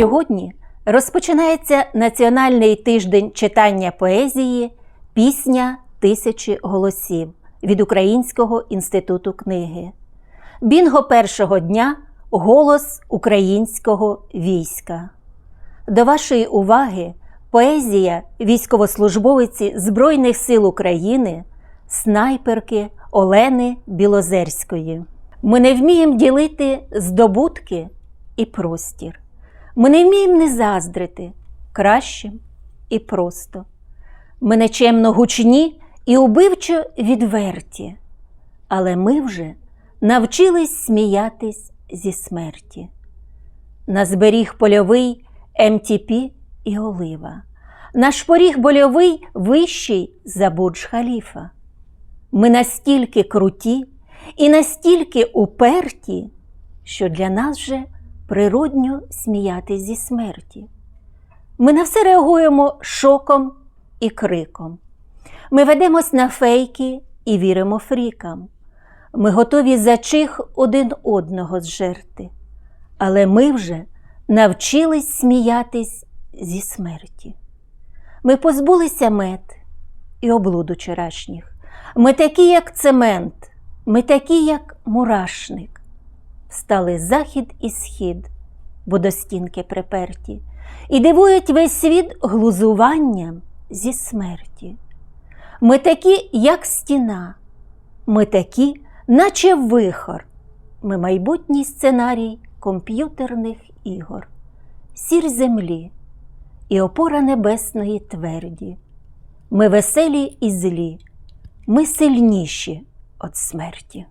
Сьогодні розпочинається Національний тиждень читання поезії Пісня тисячі голосів від Українського інституту книги. Бінго першого дня Голос українського війська. До вашої уваги поезія військовослужбовиці Збройних сил України, снайперки Олени Білозерської. Ми не вміємо ділити здобутки і простір. Ми не вміємо не заздрити кращим і просто. Ми нечемно гучні і убивчо відверті, але ми вже навчились сміятись зі смерті. Нас беріг польовий МТП і олива, наш поріг больовий вищий за Будж Халіфа. Ми настільки круті і настільки уперті, що для нас вже природньо сміятись зі смерті. Ми на все реагуємо шоком і криком. Ми ведемось на фейки і віримо фрікам. Ми готові за чих один одного зжерти. Але ми вже навчились сміятись зі смерті. Ми позбулися мед і облуд вчорашніх. Ми такі, як цемент, ми такі, як мурашник. Встали захід і схід, бо до стінки приперті, і дивують весь світ глузуванням зі смерті. Ми такі, як стіна, ми такі, наче вихор, ми майбутній сценарій комп'ютерних ігор, сір землі і опора небесної тверді. Ми веселі і злі, ми сильніші від смерті.